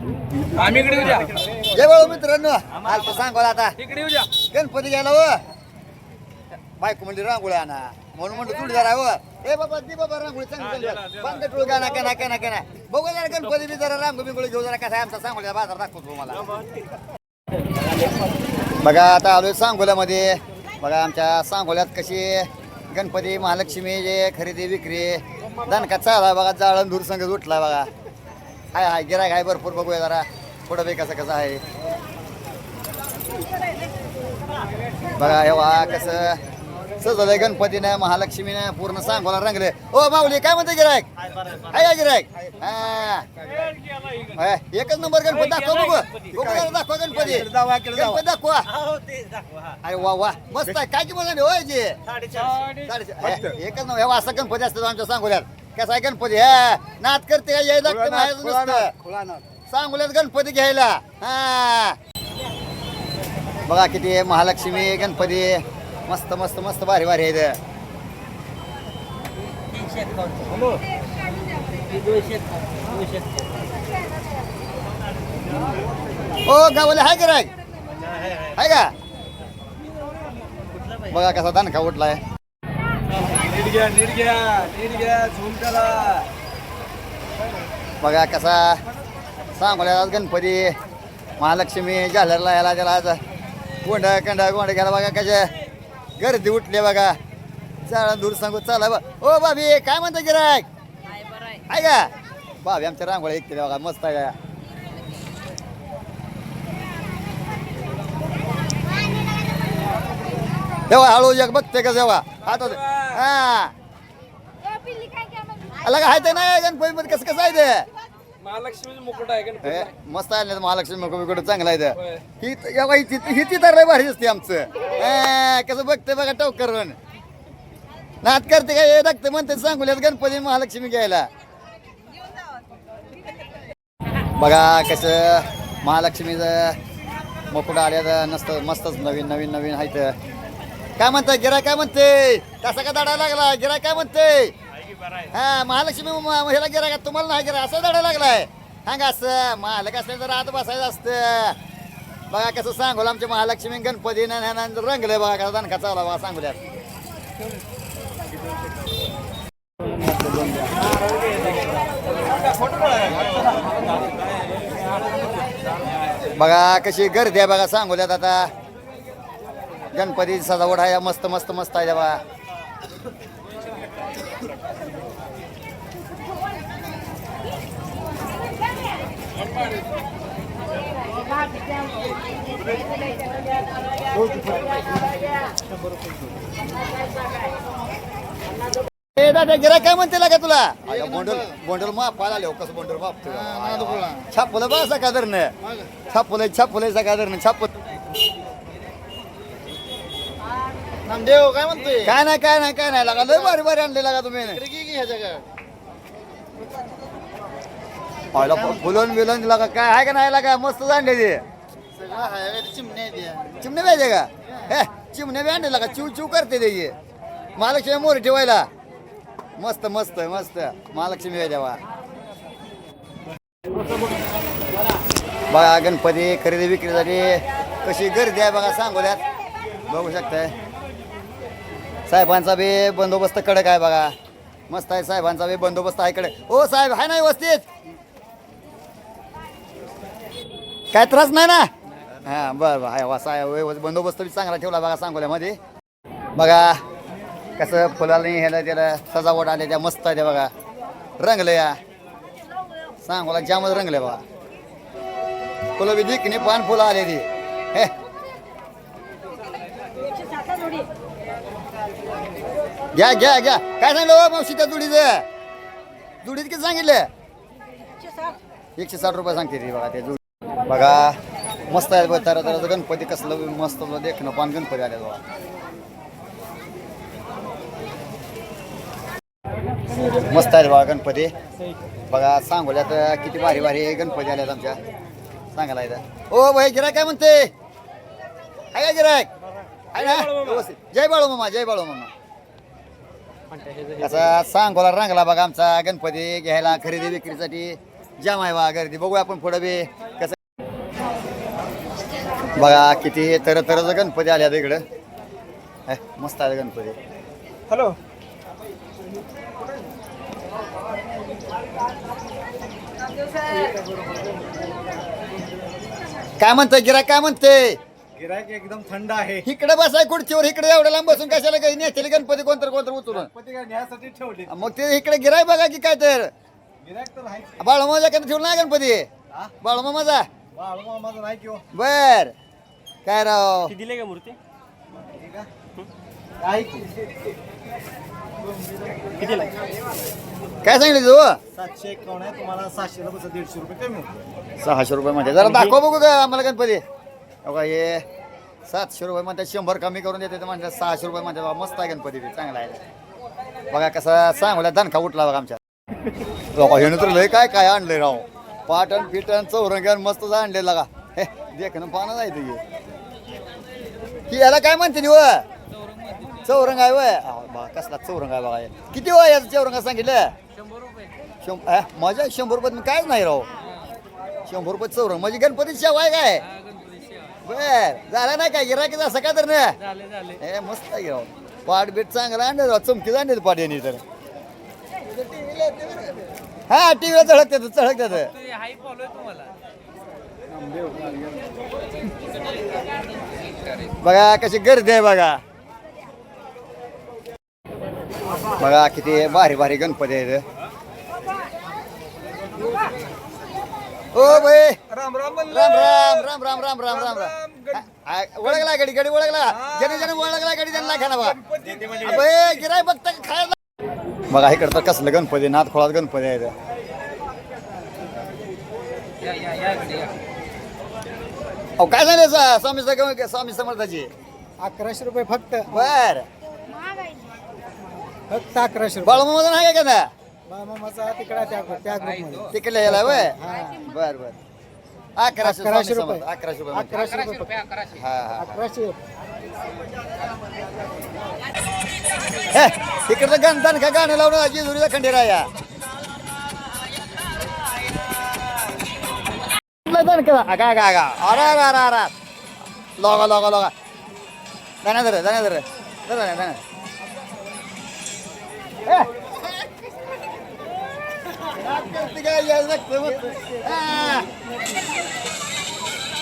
आम्ही इकडे येऊ द्या जय बाळू मित्रांनो तर सांगोला आता. इकडे येऊ द्या गणपती घ्यायला व. बायको म्हणजे रांगोळी आणा. म्हणून म्हणतो जोडीदार आहे व. ए बाबा दी बाबा रांगोळी चांगली चालली बंद टोळ गाणा कना कना कना. बघू जरा गणपती बी जरा रांगोळी बिंगोळी घेऊ जरा कसा आहे आमचा सांगोला बाजार दाखवतो तुम्हाला. बघा आता आलोय सांगोल्यामध्ये बघा आमच्या सांगोल्यात कशी गणपती महालक्ष्मी जे खरेदी विक्री दणका चाला बघा जाळण धूर संघ उठला बघा. हाय हाय गिरायक आहे भरपूर बघूया जरा. पुढं बी कसं कसं आहे. बघा हे वा कसं सजवलंय गणपतीनं महालक्ष्मीनं पूर्ण सांगोला रंगले. ओ माऊली काय म्हणते गिरायक? आहे का गिरायक? हा. होय, एकच नंबर गणपती दाखव बघू. बघू जरा दाखवा गणपती. गणपती दाखवा. अरे वा वा मस्त आहे. काय की बोला होय जी साडेचार- हे, एकच नंबर हे असं गणपती असतात आमच्या सांगोल्यात. कसा आहे गणपती? हा नात करते का? यायला लागतं बाहेर नुसतं. सांगोल्यात गणपती घ्यायला. हा. बघा किती आहे महालक्ष्मी गणपती. मस्त मस्त मस्त भारी भारी आहेत ओ गावाला हाय गिरायक हाय का? बघा कसा दणका उठलाय. नीट घ्या नीट घ्या नीट घ्या झूम करा बघा कसा सांगोल्या गणपती. महालक्ष्मी जालरला याला त्याला आज गोंड कंड गोंड घ्यायला बघा कशा गर्दी उठली बघा. चला दूर सांगू चला बा. ओ बाबी काय म्हणतो गिरायक आहे. का? बाबी आमच्या रांगोळ्या एक बघा मस्त आहे. तेव्हा हळू जग बघते का जेव्हा? हात होते हा. अलग आहे ते नाही गणपती मध्ये कसं कसं आहे ते? महालक्ष्मीचं मुकुट आहे गणपती हे, मस्त आहे ना महालक्ष्मी मुकुट चांगला आहे ते. ही त- या बाई, ती- ही ती तर लय भारी दिसते आमचं. हे, कसं बघते बघा टोक करून नात करते का? हे दाखते म्हणते सांगूल्यात गणपती महालक्ष्मी घ्यायला. बघा कसं महालक्ष्मीचं मुकुट आल्या नसतं मस्तच नवीन नवीन नवीन आहे काय म्हणताय? गिराय काय म्हणते तसा का दाडा लागला? गिराय काय म्हणते हा महालक्ष्मी म- म- ह्याला का तुम्हाला नाही गिरा असं दाडा लागलाय. सांगा असं मालक असले तर आत बसायचं असतं. बघा कसं सांगू आमच्या महालक्ष्मी गणपती रंगले बघा कसा दणका चावला बघा सांगूल्यात. बघा कशी गर्दी आहे बघा सांगूल्यात आता. गणपती सजावट आहे मस्त मस्त मस्त आहे बघा ए दादा गिरा काय म्हणते लागा तुला? बोंडल बोंडल माप आले हो कसं बोंडल माप छापलं बा सकादरन छापलं छापलं सकादरन छापत नामदेव काय म्हणतोय? काय नाही काय नाही काय नाही. लागा लय भारी भारी आणले लागा तुम्ही. पाहिला फुलन बिलन लागा काय आहे का नाही लागा? मस्त आणले ते. सगळं हाय चिमण्या द्या चिमणे पाहिजे का? हे. चिमणे बी आणले लागा. चिव चिव करते ते महालक्ष्मी मोर ठेवायला. मस्त मस्त मस्त. महालक्ष्मी पाहिजे बा बघा गणपती खरेदी विक्रीसाठी कशी गर्दी आहे बघा सांगोल्यात बघू शकताय. साहेबांचा बी बंदोबस्त कडक आहे बघा. मस्त आहे साहेबांचा बी बंदोबस्त आहे कडक. ओ साहेब आहे ना व्यवस्थित? काय त्रास नाही ना? हा बरं बरं आहे बंदोबस्त बी चांगला ठेवला बघा सांगोल्यामध्ये. बघा कसं फुलाला ह्याला त्याला सजावट आले त्या मस्त आहे त्या बघा. रंगलं या सांगोला ज्यामध्ये रंगले बघा. फुलं बी दिकने पान फुलं आले ती हे घ्या घ्या घ्या. काय सांगलं हो मावशी त्या जुडीचं? जुडीत किती सांगितलं? एकशे साठ रुपये सांगते ती बघा ते जुडी बघा मस्त आहे बघा तर तर गणपती कसलं मस्त देखणं पान गणपती आले बघा. मस्त आहे बघा गणपती. बघा सांगोल्यात किती भारी भारी गणपती आल्यात आमच्या. सांगायला इथं. ओ भाई गिरायक काय म्हणते? आहे का गिरायक? आहे ना? जय बाळू मामा जय बाळू मामा असा सांगोला रंगला बघा आमचा गणपती घ्यायला खरेदी विक्रीसाठी. जाम आहे बा गर्दी. बघूया आपण पुढं बी कसं बघा किती तर तरच गणपती आल्या इकडं. मस्त आहे गणपती. हॅलो. काय म्हणतंय गिरा काय म्हणते गिरायक एकदम थंड आहे. इकडे बसाय खुर्चीवर इकडे एवढ्या लांब बसून कशाला काही नेतेले गणपती कोणतर कोणतर उचलून? पती काय न्यायासाठी ठेवली. मग ते इकडे गिराय बघा की काय तर. गिरायक तर आहे बाळमाजा कधी ठेवला नाही गणपती? हा? बाळमामाचा? बाळमा माझं नाही किंवा बर. काय राव? दिले का मूर्ती? आहे की? कितीला? काय सांगितलं तू? सातशे एकावन्न आहे तुम्हाला सातशे रुपये दीडशे रुपये कमी होईल सहाशे रुपये मध्ये जरा दाखव बघू का आम्हाला गणपती? बघा हे सातशे रुपये म्हणतात शंभर कमी करून देते म्हणतात सहाशे रुपये म्हणतात बाबा मस्त आहे गणपती बी, चांगला आहे. बघा कसा सांगूला दणका उठला बघा आमच्या. बाबा हे तर लय काय काय आणलंय राव. पाटण पिटण चौरंगण मस्तच आणले का हे देखणं पाहणं नाही ते की याला काय म्हणते नि व? चौरंग आहे वय. बा कसला चौरंग आहे बघा किती वय याचं चौरंगा सांगितलं? शंभर अ, माझ्या शंभर रुपयात मी कायच नाही राव. शंभर रुपये चौरंग. म्हणजे गणपती शेवा आहे काय? बर झाला नाही काय गिराकीच असं का तर ना हे मस्त आहे राव पाट बीट चांगला आणले चमकी आणले पाट यांनी तर. हा टीव्हीला चढकतात चढकतात बघा कशी गर्दी आहे बघा. बघा किती भारी भारी गणपती आहेत ओ बाई. राम राम राम राम राम राम राम राम राम राम. आ, ओळखला गडी गडी ओळखला. ज्याने ज्याने ओळखला गडी त्यांना खाना बघा अबे, गिराय बघता का खायला? बघा इकडं तर कसलं गणपती नाथ खोळात गणपती आहे इथं. अहो काय झालं सा- स्वामी सग- स्वामी समर्थाची? अकराशे रुपये फक्त. बर. फक्त अकराशे बाळमामा नाही का ना माझा तिकडा त्या त्या तिकडे यायला वय बर बर. अकराशे अकराशे स्वामी रुपये. अकराशे रुपये. अकराशे रुपये हा हा, हा. अकराशे. हे, तिकडचं गणतान का गाणं लावून जेजुरीचा खंडेरा या? आगा आगा आगा. अरे अरे अरे अरे. लोगा लोगा लोगा. जाण्या धर जाण्या धर धर जाण्या जाण्या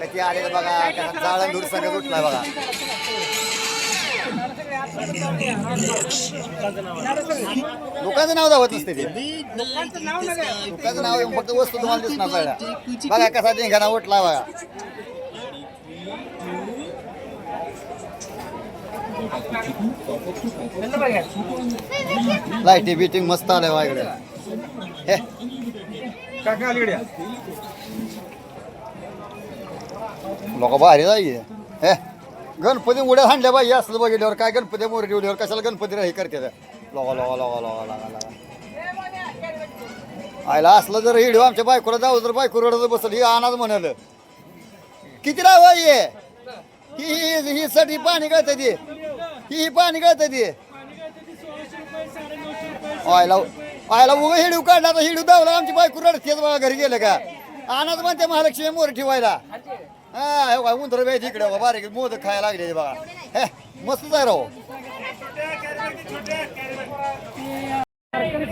कधी आलेल्या बघा कसा जाळण दूर सगळं उठलाय बघा. दुकानचं नाव दावत नसते ते. दुकानचं नाव येऊन फक्त वस्तू तुम्हाला दिसणार सगळ्या. बघा कसा धिंगाणा उठला बघा. लाईटी बिटिंग मस्त आलंय बघा इकडे. हे. काका अलीकडे लोक भारी जाई. हे गणपती उड्या हाणल्या बाई असलं बघितल्यावर काय गणपती मोरडी उड्यावर कशाला गणपती हे करते लोका लोका लोका लोका लागा लागा आयला असलं जर हिडिओ आमच्या बायकोला जाऊ तर बायको रडत बसल ही अनाज म्हणाल. किती राव ये ही? ही ही साठी पाणी गळत ती. ही ही पाणी गळत ती. आयला आयला उभं हिडू काढला तर हिडू दावला आमची बायको रडतेच बघा घरी गेलं का? अनाज म्हणते महालक्ष्मी मोर ठेवायला. हा हे बघा उंदर बे तिकडे बारीक मोदक खायला लागले बघा. हे मस्त आहे हो.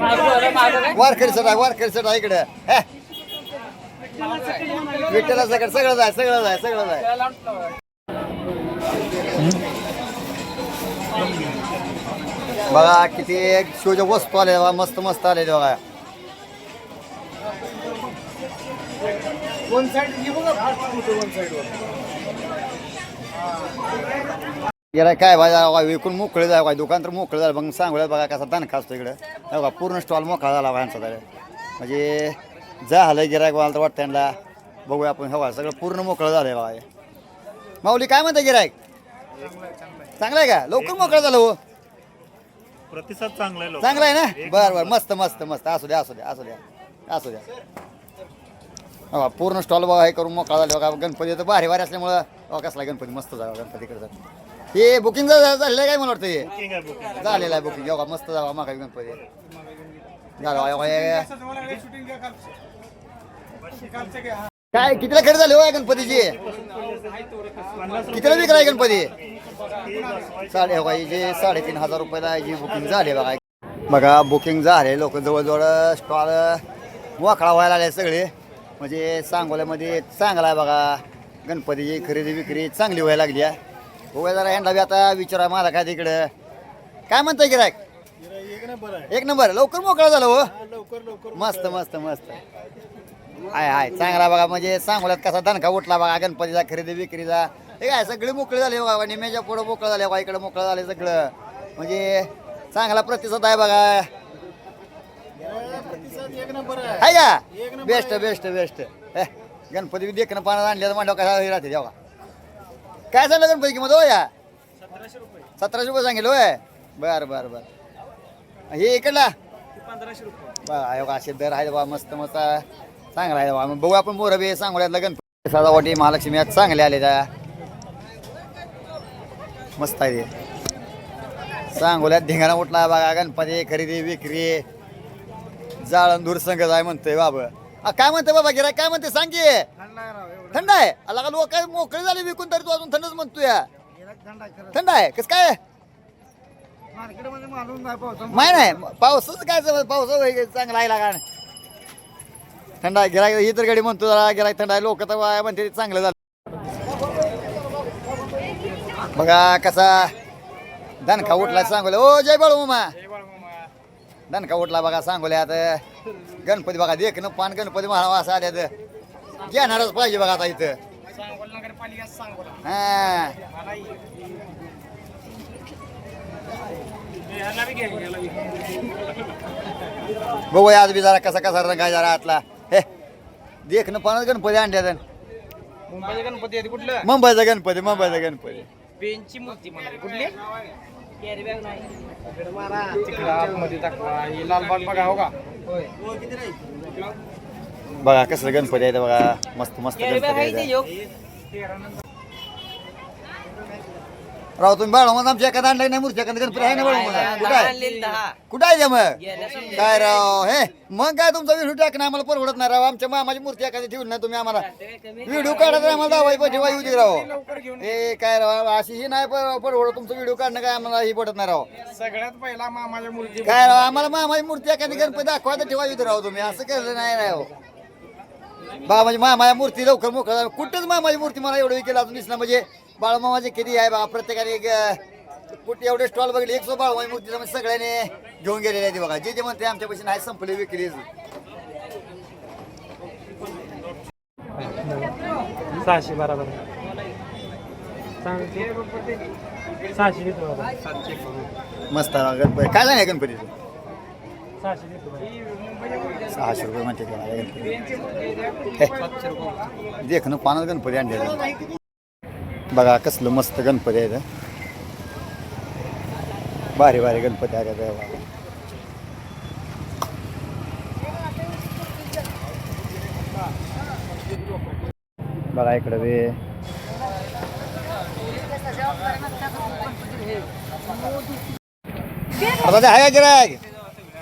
राव वारकरी सटा वारकरी सटा आहे इकडे. हे. विठ्ठला सगळं सगळं जाय सगळं जाय सगळं जाय. बघा किती एक शोच्या वस्तू आले बघा मस्त मस्त आले बघा. वन साइड ही बघा फास्ट फोटो वन साइड वर. गेला काय भाई विकून मोकळे जाय काय दुकान तर मोकळं झालं मग सांगूया बघा कसा दणका असतो इकडं. हे बघा पूर्ण स्टॉल मोकळा झाला यांचा तर. म्हणजे जा झालं गिरायक मला तर वाटतं यांना. बघूया आपण हवा सगळं पूर्ण मोकळं झालंय बघा हे. माऊली काय म्हणता गिरायक चांगलं आहे का? लवकर मोकळं झालं हो. प्रतिसाद चांगला आहे लोक चांगलं आहे ना? बरं बरं मस्त मस्त मस्त. असू द्या असू द्या असू द्या असू द्या. हो, पूर्ण स्टॉल बघा हे करून मोकळा झाला बघा गणपती तर भारी भारी असल्यामुळं हो कसला गणपती? मस्त जावा गणपतीकडे हे बुकिंग झालेलं आहे काय मला वाटतं हे? बुकिंग आहे बुकिंग झालेलं आहे बुकिंग योगा मस्त जावा मागा गणपती. झालं हे-. काय कितीला खरेदी झाली हो गणपतीची? कितीला विकलाय गणपती? साडे हो जे साडेतीन हजार रुपयाला जी बुकिंग झाली बघा. बघा बुकिंग झाले लोक जवळजवळ स्टॉल मोकळा व्हायला आले सगळे. म्हणजे सांगोल्यामध्ये चांगला आहे बघा गणपतीची खरेदी विक्री चांगली व्हायला लागली आहे. उभ्या जरा यांना बी आता विचारा मला काय तिकडं. काय म्हणताय गिरायक एक नंबर एक नंबर लवकर मोकळा झालं हो. लवकर लवकर मस्त मस्त मस्त. आहे हाय चांगला बघा म्हणजे सांगोल्यात कसा दणका उठला बघा गणपतीचा खरेदी विक्रीचा. हे काय सगळे मोकळे झाले बघा निम्याच्या पुढं मोकळं झाले बघा इकडं मोकळं झाले सगळं. म्हणजे चांगला प्रतिसाद आहे बघा. आहे. का? Best best best. गणपती देखणं पाण्यात आणलं म्हणलं कसा हे राहते तेव्हा काय सांगलं गणपती किंमत हो या? सतराशे रुपये. सांगितलं होय? बर बर बर. हे इकडला? बघा असे दर आहे बा मस्त मस्त. चांगला आहे बा बघू आपण मोरं बी सांगोल्यातलं गणपती सजावटी महालक्ष्मी आज चांगले आले त्या. मस्त आहे ते. सांगोल्यात धिंगाणा उठला बघा गणपती खरेदी विक्री. जाळण संघ जाय आहे म्हणतोय बाबा. आ, काय म्हणते बाबा गिराय काय म्हणते सांग की. थंड आहे. आला का लोक मोकळे झाले विकून तरी तू अजून थंडच म्हणतोय. थंड आहे. कस काय? मार्केटमध्ये नाही. पावसाच काय जवळ पाऊस चांगला आहे लागा थंड आहे. गिराय ही तर गाडी म्हणतो जरा गिराय थंड आहे. लोक तर वाया म्हणते ते चांगलं झालं. बघा कसा दणका उठला सांगोले ओ जय बाळू मामा. दणका उठला बघा सांगोले आता गणपती बघा देख ना पान गणपती महाराज असं आल्यात. घेणारच पाहिजे बघा आता इथं. हा. बघू आज बी जरा कसा कसा रंग जरा आतला. हे देख ना पानच गणपती आणल्यात. मुंबईचे गणपती कुठलं? मुंबईचा गणपती मुंबईचा गणपती. पेनची मूर्ती कुठली? तिकडं आतमध्ये दाखवा ही लालबाग बघा. हो का बघा कसं गणपती आहे बघा मस्त मस्त गणपती आहे राव तुम्ही बाळा मग आमच्या एखादा आणलाय नाही मूर्ती एखादा गणपती आहे ना बाळा कुठं आहे? कुठं आहे मग? काय राव हे? मग काय तुमचा व्हिडिओ टाकणं आम्हाला परवडत नाही राव. आमच्या मामाची मूर्ती एखादी ठेवून नाही तुम्ही आम्हाला. व्हिडिओ काढत नाही आम्हाला दावाई पाहिजे वायू दे राव. हे काय राव अशी ही नाही पर- परवडत तुमचं व्हिडिओ काढणं काय आम्हाला ही पडत नाही राव. सगळ्यात पहिला मामाच्या मूर्ती काय राव आम्हाला मामाची मूर्ती एखादी गणपती दाखवा तर ठेवा येऊ राव तुम्ही. असं केलं नाही राव. बा म्हणजे मामाया मूर्ती लवकर मोकळं झालं. कुठंच मामाची मूर्ती मला एवढं केलं अजून दिसलं म्हणजे बाळमामाचे किती आहे बा? प्रत्येकाने कुठे एवढे स्टॉल बघले एक सो बाळमाची मूर्ती म्हणजे सगळ्यांनी घेऊन गेलेले आहे ते बघा. जे जे म्हणते आमच्यापाशी नाही संपले विक्री सहाशे बरोबर. सांगते सहाशे देतो बाबा. मस्त आहे गणपती. काय झालं गणपतीचं? सहाशे देतो सहाशे रुपये म्हणते ते मला गणपती. हे, देख ना पानात गणपती आणले बघा कसलं मस्त गणपती आहे. भारी भारी गणपती आहे इथं बघा. इकडे का गिरायक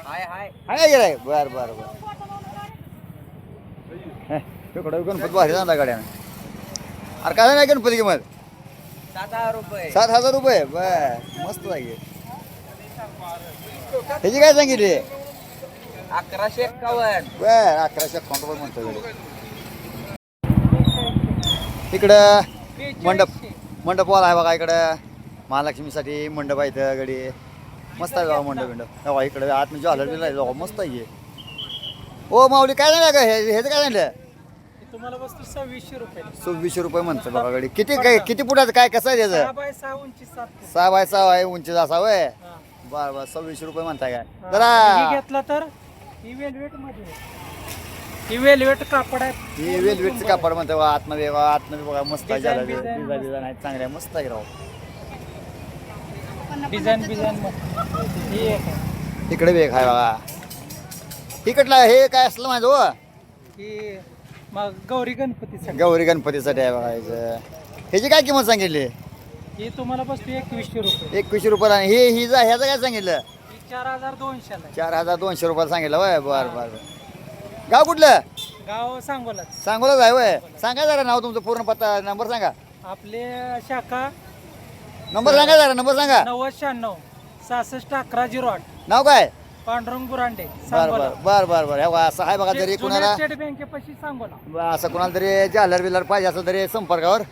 आहे का गिरायक बर बर बर. तिकडं गणपती भारी झाला गाड्यानं. अरे काय नाही गणपती किंमत सात हजार रुपये. बर मस्त आहे त्याची काय सांगितली? अकराशे एक्कावन्न. बर अकराशे अकाउंट रुपये म्हणतो. इकडं मंडप मंडप वाला आहे बघा इकडं. महालक्ष्मीसाठी मंडप आहे इथं गडी मस्त आहे बघा मंडप बिंडप. इकडं आतमध्ये ज्वालर बिल आहे मस्त आहे. ओ माऊली काय झालं का हे ह्याचं काय झालं? तुम्हाला सव्वीसशे रुपये सव्वीसशे रुपये म्हणतं बघा गडी. किती काय किती फुटाचं काय कसं आहे त्याचं? सहा बाय सहा उंची सात सहा बाय सहा आहे उंचीचा असा वय हा. बरं बरं सव्वीसशे रुपये म्हणताय काय? हा. जरा घेतला तर ही वेलवेटमध्ये आहे. ही वेलवेट कापड आहे. ही वेलवेटचं कापड म्हणतो बा, आतनं वेगळा आतनं बघा मस्त आहे Design, झालं. design डिझाईन डिझाईन आहे चांगल्या मस्त आहे राव. डिझाईन बिझाईन ही एक आहे. इकडे वेग आहे बघा. इकडला हे काय असलं माझं हो? ही मग गौरी गणपतीसाठी गौरी गणपतीसाठी आहे बघा याचं ह्याची काय किंमत सांगितली? ही तुम्हाला बसते एकवीसशे रुपये. एकवीसशे रुपयाला आणि हे ही जा ह्याचं काय सांगितलं? ही चार हजार दोनशेला आहे. चार हजार दोनशे रुपयाला सांगितलं वय बरं बरं बरं. गाव कुठलं? गाव सांगोलाच. सांगोलाच आहे वय. सांगा जरा नाव तुमचं पूर्ण पत्ता नंबर सांगा. आपले शाखा नंबर सांगा जरा नंबर सांगा. नव्वद शहाण्णव सहासष्ट अकरा झिरो आठ. नाव काय? पांडुरंग बर बर बर बर बर. हे बघा, असं आहे बघा जरी जुन्या कुणाला स्टेट बँकेपाशी सांगोला. ब- असं कुणाला तरी जालर बिलर पाहिजे असं तरी संपर्कावर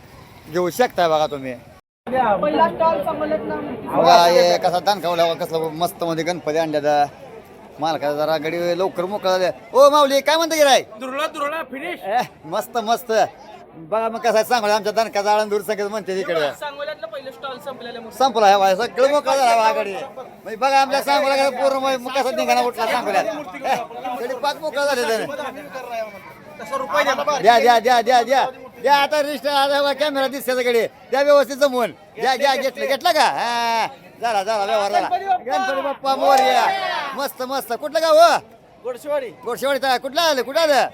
घेऊ शकताय बघा तुम्ही. पहिला स्टॉल सांगोल्यात ना बघा हे कसा दानकावला कसलं मस्त मध्ये गणपती आणल्यात. मालका जरा गडी लवकर मोकळा झाले. ओ माऊली काय म्हणता गिराय? दुर्ला दुर्ला फिनिश मस्त मस्त. बघा मग कसं सांगू आमच्या दणकाचा दूर संगत म्हणते तिकडे सांगोल्यातलं पहिलं स्टॉल संपलेलं संपला हे बघा, सगळं मोकळा झाला बघा म्हणजे आमच्या सांगोला कसं पूर्ण मग मग कसं निघाला उठला सांगोल्यात गडी पाच मोकळा झाले द्या द्या द्या द्या द्या द्या आता रिस्ट आता कॅमेरा दिसते कडे द्या व्यवस्थित जमवून द्या द्या घेतलं घेतलं का हा झाला झाला व्यवहार झाला गणपती बाप्पा मोरया मस्त मस्त कुठलं गाव हो गोडशेवाडी गोडशेवाडी कुठलं आलं कुठं आलं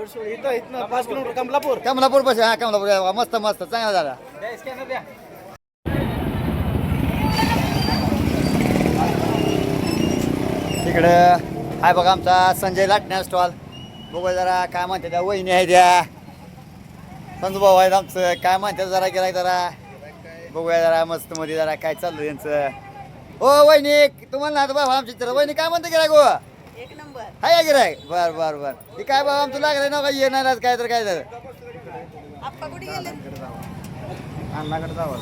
इथं इथनं पाच किलोमीटर कमलापूर. कमलापूर पाशी हा कमलापूर. हा, मस्त मस्त. चांगला झाला. इकडं आहे बघा आमचा संजय लाटण्या स्टॉल बघू जरा काय म्हणते त्या वहिनी आहे त्या संजू भाऊ आहेत आमचं. काय म्हणते जरा गेला जरा. बघूया जरा मस्त मध्ये जरा काय चाललं यांचं. ओ वहिनी तुम्हाला ना बाबा आमची तर वहिनी काय म्हणते गिराय गो? एक नंबर. हाय गिराय बर बर बर. हे काय बाबा आमचं लागलं ना का ये नाही काय तर काय तर. आप्पा कुठे गेले? अण्णाकडे जावं.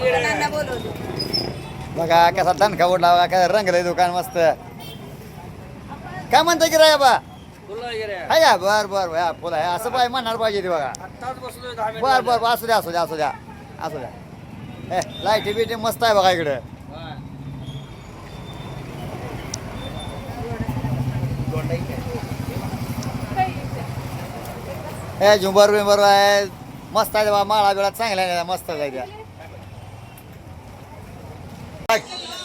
मुलांना बोलवलं? बघा कसा दणका उडला बघा काय रंगलंय दुकान मस्त. काय म्हणता की राय बा हाय का? बर बर बर. हा, फुल आहे असं पाहिजे म्हणणार पाहिजे ते बघा. बर बर बर, असू द्या असू द्या असू द्या. असू द्या. ए लाईटी बिटी मस्त आहे बघा इकडं. हे झुंबर बिंबर आहे. मस्त आहे बा माळा बिळा चांगल्या आहे मस्त आहे त्या.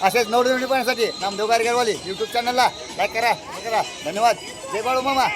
असेच नवडी नवडी पाहण्यासाठी नामदेव गारगरवाली यूट्यूब चॅनलला लाईक करा हे करा. धन्यवाद. जय बाळू मामा.